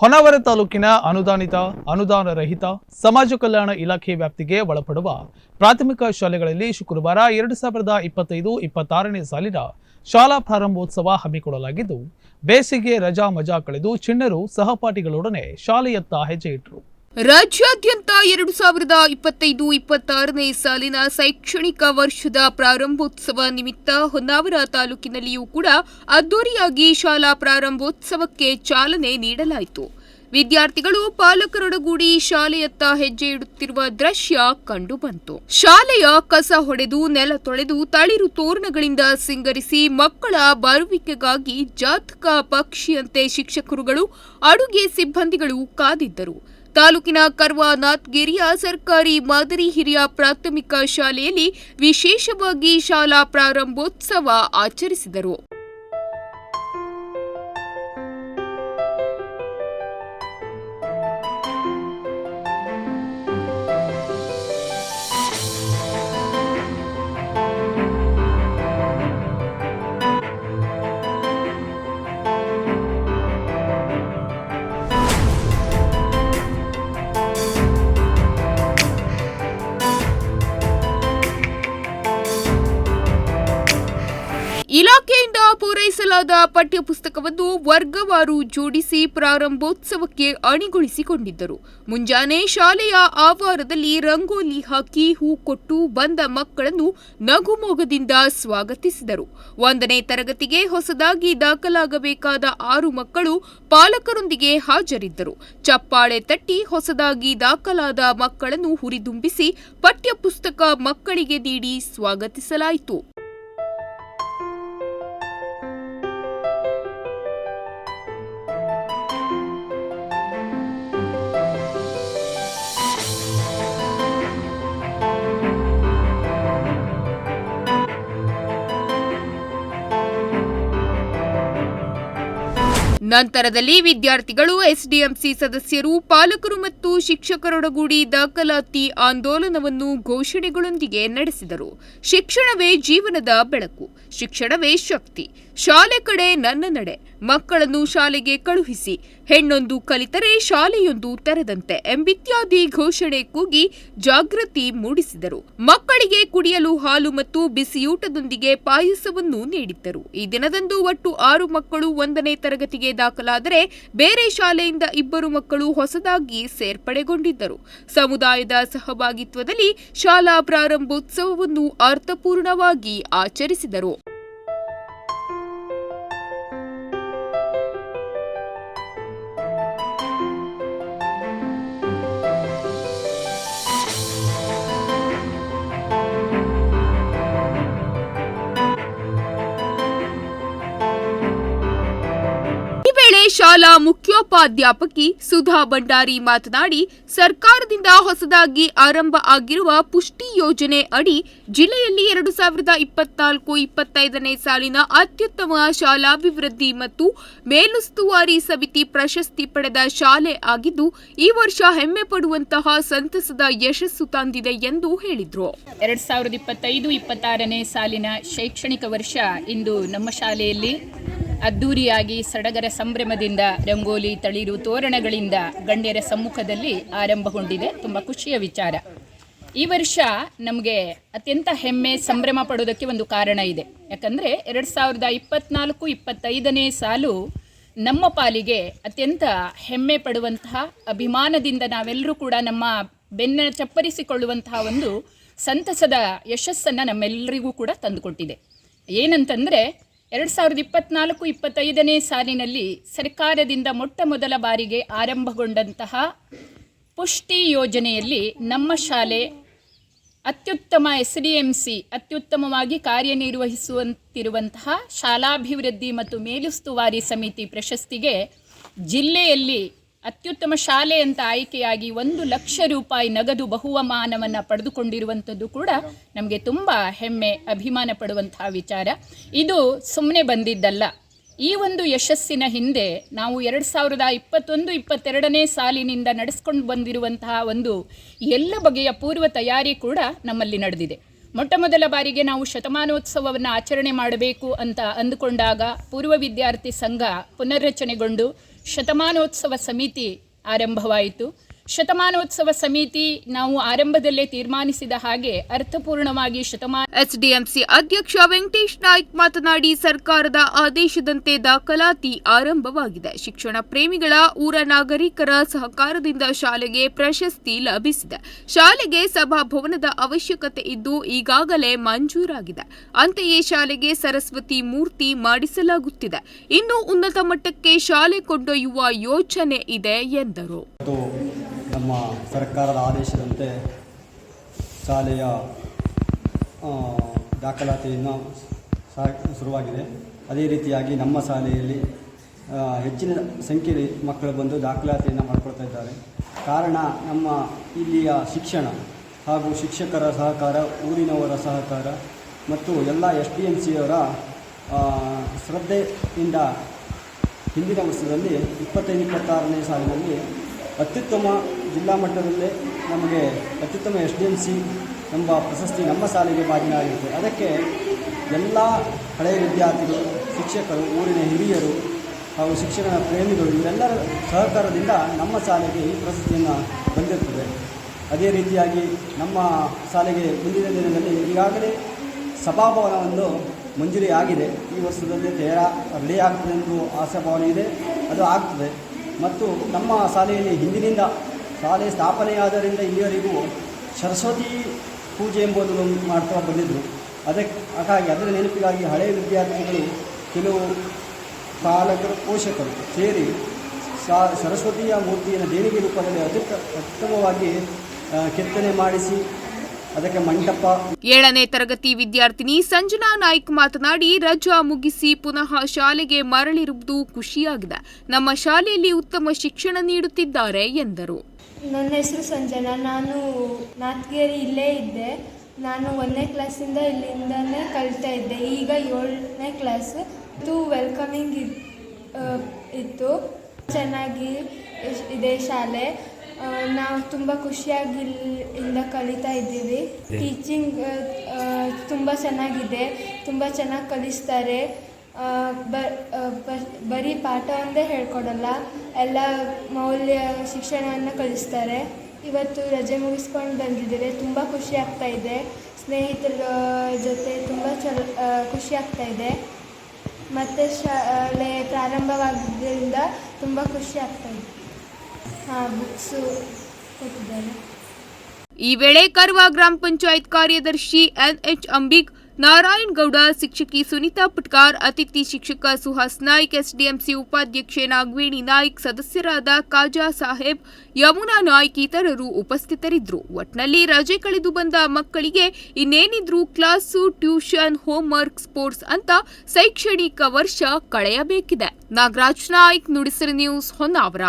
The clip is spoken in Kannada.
ಹೊನ್ನಾವರ ತಾಲೂಕಿನ ಅನುದಾನಿತ ಅನುದಾನ ರಹಿತ ಸಮಾಜ ಕಲ್ಯಾಣ ಇಲಾಖೆ ವ್ಯಾಪ್ತಿಗೆ ಒಳಪಡುವ ಪ್ರಾಥಮಿಕ ಶಾಲೆಗಳಲ್ಲಿ ಶುಕ್ರವಾರ ಎರಡು ಸಾವಿರದ ಇಪ್ಪತ್ತೈದು ಇಪ್ಪತ್ತಾರನೇ ಸಾಲಿನ ಶಾಲಾ ಪ್ರಾರಂಭೋತ್ಸವ ಹಮ್ಮಿಕೊಳ್ಳಲಾಗಿದ್ದು, ಬೇಸಿಗೆ ರಜಾ ಮಜಾ ಕಳೆದು ಚಿಣ್ಣರು ಸಹಪಾಠಿಗಳೊಡನೆ ಶಾಲೆಯತ್ತ ಹೆಜ್ಜೆ ಇಟ್ಟರು ರಾಜ್ಯಾದ್ಯಂತ ಎರಡು ಸಾವಿರದ ಇಪ್ಪತ್ತೈದು ಇಪ್ಪತ್ತಾರನೇ ಸಾಲಿನ ಶೈಕ್ಷಣಿಕ ವರ್ಷದ ಪ್ರಾರಂಭೋತ್ಸವ ನಿಮಿತ್ತ ಹೊನ್ನಾವರ ತಾಲೂಕಿನಲ್ಲಿಯೂ ಕೂಡ ಅದ್ದೂರಿಯಾಗಿ ಶಾಲಾ ಪ್ರಾರಂಭೋತ್ಸವಕ್ಕೆ ಚಾಲನೆ ನೀಡಲಾಯಿತು. ವಿದ್ಯಾರ್ಥಿಗಳು ಪಾಲಕರೊಡಗೂಡಿ ಶಾಲೆಯತ್ತ ಹೆಜ್ಜೆ ಇಡುತ್ತಿರುವ ದೃಶ್ಯ ಕಂಡುಬಂತು. ಶಾಲೆಯ ಕಸ ಹೊಡೆದು ನೆಲ ತೊಳೆದು ತಳಿರು ತೋರಣಗಳಿಂದ ಸಿಂಗರಿಸಿ ಮಕ್ಕಳ ಬರುವಿಕೆಗಾಗಿ ಜಾತಕ ಪಕ್ಷಿಯಂತೆ ಶಿಕ್ಷಕರುಗಳು, ಅಡುಗೆ ಸಿಬ್ಬಂದಿಗಳು ಕಾದಿದ್ದರು. ತಾಲೂಕಿನ ಕರ್ವಾ ನಾಥ್ಗಿರಿಯ ಸರ್ಕಾರಿ ಮಾದರಿ ಹಿರಿಯ ಪ್ರಾಥಮಿಕ ಶಾಲೆಯಲ್ಲಿ ವಿಶೇಷವಾಗಿ ಶಾಲಾ ಪ್ರಾರಂಭೋತ್ಸವ ಆಚರಿಸಿದರು. ಇಲಾಖೆಯಿಂದ ಪೂರೈಸಲಾದ ಪಠ್ಯಪುಸ್ತಕವನ್ನು ವರ್ಗವಾರು ಜೋಡಿಸಿ ಪ್ರಾರಂಭೋತ್ಸವಕ್ಕೆ ಅಣಿಗೊಳಿಸಿಕೊಂಡಿದ್ದರು. ಮುಂಜಾನೆ ಶಾಲೆಯ ಆವಾರದಲ್ಲಿ ರಂಗೋಲಿ ಹಾಕಿ ಹೂ ಕೊಟ್ಟು ಬಂದ ಮಕ್ಕಳನ್ನು ನಗುಮೊಗದಿಂದ ಸ್ವಾಗತಿಸಿದರು. ಒಂದನೇ ತರಗತಿಗೆ ಹೊಸದಾಗಿ ದಾಖಲಾಗಬೇಕಾದ ಆರು ಮಕ್ಕಳು ಪಾಲಕರೊಂದಿಗೆ ಹಾಜರಿದ್ದರು. ಚಪ್ಪಾಳೆ ತಟ್ಟಿ ಹೊಸದಾಗಿ ದಾಖಲಾದ ಮಕ್ಕಳನ್ನು ಹುರಿದುಂಬಿಸಿ ಪಠ್ಯಪುಸ್ತಕ ಮಕ್ಕಳಿಗೆ ನೀಡಿ ಸ್ವಾಗತಿಸಲಾಯಿತು. ನಂತರದಲ್ಲಿ ವಿದ್ಯಾರ್ಥಿಗಳು ಎಸ್ಡಿಎಂಸಿ ಸದಸ್ಯರು, ಪಾಲಕರು ಮತ್ತು ಶಿಕ್ಷಕರೊಡಗೂಡಿ ದಾಖಲಾತಿ ಆಂದೋಲನವನ್ನು ಘೋಷಣೆಗಳೊಂದಿಗೆ ನಡೆಸಿದರು. ಶಿಕ್ಷಣವೇ ಜೀವನದ ಬೆಳಕು, ಶಿಕ್ಷಣವೇ ಶಕ್ತಿ. ಶಾಲೆ ಕಡೆ ನನ್ನ ನಡೆ, ಮಕ್ಕಳನ್ನು ಶಾಲೆಗೆ ಕಳುಹಿಸಿ. ಹೆಣ್ಣೊಂದು ಕಲಿತರೆ ಶಾಲೆಯೊಂದು ತೆರೆದಂತೆ ಎಂಬಿತ್ಯಾದಿ ಘೋಷಣೆ ಕೂಗಿ ಜಾಗೃತಿ ಮೂಡಿಸಿದರು. ಮಕ್ಕಳಿಗೆ ಕುಡಿಯಲು ಹಾಲು ಮತ್ತು ಬಿಸಿಯೂಟದೊಂದಿಗೆ ಪಾಯಸವನ್ನು ನೀಡಿದ್ದರು. ಈ ದಿನದಂದು ಒಟ್ಟು ಆರು ಮಕ್ಕಳು ಒಂದನೇ ತರಗತಿಗೆ ದಾಖಲಾದರೆ ಬೇರೆ ಶಾಲೆಯಿಂದ ಇಬ್ಬರು ಮಕ್ಕಳು ಹೊಸದಾಗಿ ಸೇರ್ಪಡೆಗೊಂಡಿದ್ದರು. ಸಮುದಾಯದ ಸಹಭಾಗಿತ್ವದಲ್ಲಿ ಶಾಲಾ ಪ್ರಾರಂಭೋತ್ಸವವನ್ನು ಅರ್ಥಪೂರ್ಣವಾಗಿ ಆಚರಿಸಿದರು. ಶಾಲಾ ಮುಖ್ಯೋಪಾಧ್ಯಾಪಕಿ ಸುಧಾ ಭಂಡಾರಿ ಮಾತನಾಡಿ, ಸರ್ಕಾರದಿಂದ ಹೊಸದಾಗಿ ಆರಂಭ ಆಗಿರುವ ಪುಷ್ಟಿ ಯೋಜನೆ ಅಡಿ ಜಿಲ್ಲೆಯಲ್ಲಿ ಎರಡು ಸಾವಿರದ ಇಪ್ಪತ್ನಾಲ್ಕು ಇಪ್ಪತ್ತೈದನೇ ಸಾಲಿನ ಅತ್ಯುತ್ತಮ ಶಾಲಾಭಿವೃದ್ಧಿ ಮತ್ತು ಮೇಲುಸ್ತುವಾರಿ ಸಮಿತಿ ಪ್ರಶಸ್ತಿ ಪಡೆದ ಶಾಲೆ ಆಗಿದ್ದು, ಈ ವರ್ಷ ಹೆಮ್ಮೆ ಪಡುವಂತಹ ಸಂತಸದ ಯಶಸ್ಸು ತಂದಿದೆ ಎಂದು ಹೇಳಿದರು. ಎರಡು ಸಾವಿರದ ಇಪ್ಪತ್ತೈದು, ಇಪ್ಪತ್ತಾರನೇ ಸಾಲಿನ ಶೈಕ್ಷಣಿಕ ವರ್ಷ ಇಂದು ನಮ್ಮ ಶಾಲೆಯಲ್ಲಿ ಅದ್ದೂರಿಯಾಗಿ ಸಡಗರ ಸಂಭ್ರಮದಿಂದ ರಂಗೋಲಿ ತಳಿರು ತೋರಣಗಳಿಂದ ಗಣ್ಯರ ಸಮ್ಮುಖದಲ್ಲಿ ಆರಂಭಗೊಂಡಿದೆ. ತುಂಬ ಖುಷಿಯ ವಿಚಾರ. ಈ ವರ್ಷ ನಮಗೆ ಅತ್ಯಂತ ಹೆಮ್ಮೆ ಸಂಭ್ರಮ ಪಡೋದಕ್ಕೆ ಒಂದು ಕಾರಣ ಇದೆ. ಯಾಕಂದರೆ ಎರಡು ಸಾವಿರದ ಇಪ್ಪತ್ನಾಲ್ಕು, ಇಪ್ಪತ್ತೈದನೇ ಸಾಲು ನಮ್ಮ ಪಾಲಿಗೆ ಅತ್ಯಂತ ಹೆಮ್ಮೆ ಪಡುವಂತಹ, ಅಭಿಮಾನದಿಂದ ನಾವೆಲ್ಲರೂ ಕೂಡ ನಮ್ಮ ಬೆನ್ನ ಚಪ್ಪರಿಸಿಕೊಳ್ಳುವಂತಹ ಒಂದು ಸಂತಸದ ಯಶಸ್ಸನ್ನು ನಮ್ಮೆಲ್ಲರಿಗೂ ಕೂಡ ತಂದುಕೊಟ್ಟಿದೆ. ಏನಂತಂದರೆ ಎರಡು ಸಾವಿರದ ಇಪ್ಪತ್ನಾಲ್ಕು ಇಪ್ಪತ್ತೈದನೇ ಸಾಲಿನಲ್ಲಿ ಸರ್ಕಾರದಿಂದ ಮೊಟ್ಟ ಮೊದಲ ಬಾರಿಗೆ ಆರಂಭಗೊಂಡಂತಹ ಪುಷ್ಟಿ ಯೋಜನೆಯಲ್ಲಿ ನಮ್ಮ ಶಾಲೆ ಅತ್ಯುತ್ತಮ ಎಸ್ ಡಿ ಎಂ ಸಿ ಅತ್ಯುತ್ತಮವಾಗಿ ಕಾರ್ಯನಿರ್ವಹಿಸುವಂತಿರುವಂತಹ ಶಾಲಾಭಿವೃದ್ಧಿ ಮತ್ತು ಮೇಲುಸ್ತುವಾರಿ ಸಮಿತಿ ಪ್ರಶಸ್ತಿಗೆ ಜಿಲ್ಲೆಯಲ್ಲಿ ಅತ್ಯುತ್ತಮ ಶಾಲೆ ಅಂತ ಆಯ್ಕೆಯಾಗಿ ಒಂದು ಲಕ್ಷ ರೂಪಾಯಿ ನಗದು ಬಹುಮಾನವನ್ನು ಪಡೆದುಕೊಂಡಿರುವಂಥದ್ದು ಕೂಡ ನಮಗೆ ತುಂಬ ಹೆಮ್ಮೆ, ಅಭಿಮಾನ ಪಡುವಂತಹ ವಿಚಾರ. ಇದು ಸುಮ್ಮನೆ ಬಂದಿದ್ದಲ್ಲ. ಈ ಒಂದು ಯಶಸ್ಸಿನ ಹಿಂದೆ ನಾವು ಎರಡು ಸಾವಿರದ ಇಪ್ಪತ್ತೊಂದು, ಇಪ್ಪತ್ತೆರಡನೇ ಸಾಲಿನಿಂದ ನಡೆಸ್ಕೊಂಡು ಬಂದಿರುವಂತಹ ಒಂದು ಎಲ್ಲ ಬಗೆಯ ಪೂರ್ವ ತಯಾರಿ ಕೂಡ ನಮ್ಮಲ್ಲಿ ನಡೆದಿದೆ. ಮೊಟ್ಟ ಮೊದಲ ಬಾರಿಗೆ ನಾವು ಶತಮಾನೋತ್ಸವವನ್ನು ಆಚರಣೆ ಮಾಡಬೇಕು ಅಂತ ಅಂದುಕೊಂಡಾಗ ಪೂರ್ವ ವಿದ್ಯಾರ್ಥಿ ಸಂಘ ಪುನರ್ರಚನೆಗೊಂಡು ಶತಮಾನೋತ್ಸವ ಸಮಿತಿ ಆರಂಭವಾಯಿತು. ಶತಮಾನೋತ್ಸವ ಸಮಿತಿ ನಾವು ಆರಂಭದಲ್ಲೇ ತೀರ್ಮಾನಿಸಿದ ಹಾಗೆ ಅರ್ಥಪೂರ್ಣವಾಗಿ ಶತಮಾನ ಎಸ್ಡಿಎಂಸಿ ಅಧ್ಯಕ್ಷ ವೆಂಕಟೇಶ್ ನಾಯ್ಕ್ ಮಾತನಾಡಿ ಸರ್ಕಾರದ ಆದೇಶದಂತೆ ದಾಖಲಾತಿ ಆರಂಭವಾಗಿದೆ. ಶಿಕ್ಷಣ ಪ್ರೇಮಿಗಳ ಊರ ನಾಗರಿಕರ ಸಹಕಾರದಿಂದ ಶಾಲೆಗೆ ಪ್ರಶಸ್ತಿ ಲಭಿಸಿದೆ. ಶಾಲೆಗೆ ಸಭಾಭವನದ ಅವಶ್ಯಕತೆ ಇದ್ದು ಈಗಾಗಲೇ ಮಂಜೂರಾಗಿದೆ. ಅಂತೆಯೇ ಶಾಲೆಗೆ ಸರಸ್ವತಿ ಮೂರ್ತಿ ಮಾಡಿಸಲಾಗುತ್ತಿದೆ. ಇನ್ನು ಉನ್ನತ ಮಟ್ಟಕ್ಕೆ ಶಾಲೆ ಕೊಂಡೊಯ್ಯುವ ಯೋಚನೆ ಇದೆ ಎಂದರು. ನಮ್ಮ ಸರ್ಕಾರದ ಆದೇಶದಂತೆ ಶಾಲೆಯ ದಾಖಲಾತಿಯನ್ನು ಸಹ ಶುರುವಾಗಿದೆ. ಅದೇ ರೀತಿಯಾಗಿ ನಮ್ಮ ಶಾಲೆಯಲ್ಲಿ ಹೆಚ್ಚಿನ ಸಂಖ್ಯೆಯಲ್ಲಿ ಮಕ್ಕಳು ಬಂದು ದಾಖಲಾತಿಯನ್ನು ಮಾಡ್ಕೊಳ್ತಾ ಇದ್ದಾರೆ. ಕಾರಣ ನಮ್ಮ ಇಲ್ಲಿಯ ಶಿಕ್ಷಣ ಹಾಗೂ ಶಿಕ್ಷಕರ ಸಹಕಾರ, ಊರಿನವರ ಸಹಕಾರ ಮತ್ತು ಎಲ್ಲ ಎಸ್ ಡಿ ಎಂ ಸಿಯವರ ಶ್ರದ್ಧೆಯಿಂದ ಹಿಂದಿನ ವರ್ಷದಲ್ಲಿ ಇಪ್ಪತ್ತೈದು ಇಪ್ಪತ್ತಾರನೇ ಸಾಲಿನಲ್ಲಿ ಅತ್ಯುತ್ತಮ ಜಿಲ್ಲಾ ಮಟ್ಟದಲ್ಲೇ ನಮಗೆ ಅತ್ಯುತ್ತಮ ಎಸ್ ಡಿ ಎಂ ಸಿ ಎಂಬ ಪ್ರಶಸ್ತಿ ನಮ್ಮ ಶಾಲೆಗೆ ಭಾಜನವಾಗಿರುತ್ತೆ ಅದಕ್ಕೆ ಎಲ್ಲ ಹಳೆಯ ವಿದ್ಯಾರ್ಥಿಗಳು, ಶಿಕ್ಷಕರು, ಊರಿನ ಹಿರಿಯರು ಹಾಗೂ ಶಿಕ್ಷಣ ಪ್ರೇಮಿಗಳು ಇವರೆಲ್ಲರ ಸಹಕಾರದಿಂದ ನಮ್ಮ ಶಾಲೆಗೆ ಈ ಪ್ರಶಸ್ತಿಯನ್ನು ಬಂದಿರ್ತದೆ. ಅದೇ ರೀತಿಯಾಗಿ ನಮ್ಮ ಶಾಲೆಗೆ ಮುಂದಿನ ದಿನದಲ್ಲಿ ಈಗಾಗಲೇ ಸಭಾಭವನವನ್ನು ಮಂಜೂರಿ ಆಗಿದೆ. ಈ ವರ್ಷದಲ್ಲಿ ತಯಾರ ರೆಡಿ ಆಗ್ತದೆ ಎಂದು ಆಶಾಭಾವನೆ ಇದೆ. ಅದು ಆಗ್ತದೆ. ಮತ್ತು ನಮ್ಮ ಶಾಲೆಯಲ್ಲಿ ಹಿಂದಿನಿಂದ ಶಾಲೆ ಸ್ಥಾಪನೆಯಾದರಿಂದ ಇಲ್ಲಿಯವರೆಗೂ ಸರಸ್ವತಿ ಪೂಜೆ ಎಂಬುದು ಮಾಡ್ತಾ ಬಂದಿದ್ದರು ಅದಕ್ಕೆ ಹಾಗಾಗಿ ಅದರ ನೆನಪಿಗಾಗಿ ಹಳೆಯ ವಿದ್ಯಾರ್ಥಿಗಳು ಕೆಲವು ಪಾಲಕರು, ಪೋಷಕರು ಸೇರಿ ಸರಸ್ವತಿಯ ಮೂರ್ತಿಯನ್ನು ದೇಣಿಗೆ ರೂಪದಲ್ಲಿ ಅತ್ಯುತ್ತ ಉತ್ತಮವಾಗಿ ಕೆತ್ತನೆ ಮಾಡಿಸಿ, ಅದಕ್ಕೆ ಮಂಟಪ ಏಳನೇ ತರಗತಿ ವಿದ್ಯಾರ್ಥಿನಿ ಸಂಜನಾ ನಾಯ್ಕ್ ಮಾತನಾಡಿ, ರಜಾ ಮುಗಿಸಿ ಪುನಃ ಶಾಲೆಗೆ ಮರಳಿರುವುದು ಖುಷಿಯಾಗಿದೆ. ನಮ್ಮ ಶಾಲೆಯಲ್ಲಿ ಉತ್ತಮ ಶಿಕ್ಷಣ ನೀಡುತ್ತಿದ್ದಾರೆ ಎಂದರು. ನನ್ನ ಹೆಸರು ಸಂಜನಾ. ನಾನು ನಾತ್ಗೇರಿ ಇಲ್ಲೇ ಇದ್ದೆ. ನಾನು ಒಂದನೇ ಕ್ಲಾಸಿಂದ ಇಲ್ಲಿಂದನೇ ಕಲಿತಾ ಇದ್ದೆ. ಈಗ ಏಳನೇ ಕ್ಲಾಸ್. ಇದು ವೆಲ್ಕಮಿಂಗ್ ಇತ್ತು. ಚೆನ್ನಾಗಿ ಇದೆ ಶಾಲೆ. ನಾವು ತುಂಬ ಖುಷಿಯಾಗಿ ಇಲ್ಲಿಂದ ಕಲಿತಾ ಇದ್ದೀವಿ. ಟೀಚಿಂಗ್ ತುಂಬ ಚೆನ್ನಾಗಿದೆ. ತುಂಬ ಚೆನ್ನಾಗಿ ಕಲಿಸ್ತಾರೆ. ಬರೀ ಪಾಠ ಒಂದೇ ಹೇಳ್ಕೊಡಲ್ಲ. ಎಲ್ಲ ಮೌಲ್ಯ ಶಿಕ್ಷಣವನ್ನು ಕಲಿಸ್ತಾರೆ. ಇವತ್ತು ರಜೆ ಮುಗಿಸ್ಕೊಂಡು ಬಂದಿದ್ದೇವೆ. ತುಂಬ ಖುಷಿ ಆಗ್ತಾ ಇದೆ. ಸ್ನೇಹಿತರ ಜೊತೆ ತುಂಬ ಚಲ ಖುಷಿ ಆಗ್ತಾ ಇದೆ. ಮತ್ತು ಶಾಲೆ ಪ್ರಾರಂಭವಾಗಿದ್ದರಿಂದ ತುಂಬ ಖುಷಿ ಆಗ್ತಾ ಇದೆ. ಹಾಂ ಬುಕ್ಸು ಕೊಟ್ಟಿದ್ದಾರೆ. ಈ ವೇಳೆ ಕರ್ವ ಗ್ರಾಮ ಪಂಚಾಯತ್ ಕಾರ್ಯದರ್ಶಿ ಎನ್ ಎಚ್ ಅಂಬಿಕ್ ನಾರಾಯಣ್ ಗೌಡ, ಶಿಕ್ಷಕಿ ಸುನೀತಾ ಪುಟ್ಕಾರ್, ಅತಿಥಿ ಶಿಕ್ಷಕ ಸುಹಾಸ್ ನಾಯ್ಕ್, ಎಸ್ಡಿಎಂಸಿ ಉಪಾಧ್ಯಕ್ಷೆ ನಾಗ್ವೇಣಿ ನಾಯ್ಕ್, ಸದಸ್ಯರಾದ ಕಾಜಾ ಸಾಹೇಬ್, ಯಮುನಾ ನಾಯ್ಕ್ ಇತರರು ಉಪಸ್ಥಿತರಿದ್ದರು. ಒಟ್ನಲ್ಲಿ ರಜೆ ಕಳೆದು ಬಂದ ಮಕ್ಕಳಿಗೆ ಇನ್ನೇನಿದ್ರು ಕ್ಲಾಸು, ಟ್ಯೂಷನ್ ಹೋಂವರ್ಕ್ ಸ್ಪೋರ್ಟ್ಸ್ ಅಂತ ಶೈಕ್ಷಣಿಕ ವರ್ಷ ಕಳೆಯಬೇಕಿದೆ. ನಾಗರಾಜ್ ನಾಯ್ಕ್, ನುಡಿಸಿರಿ ನ್ಯೂಸ್ ಹೊನ್ನಾವರ.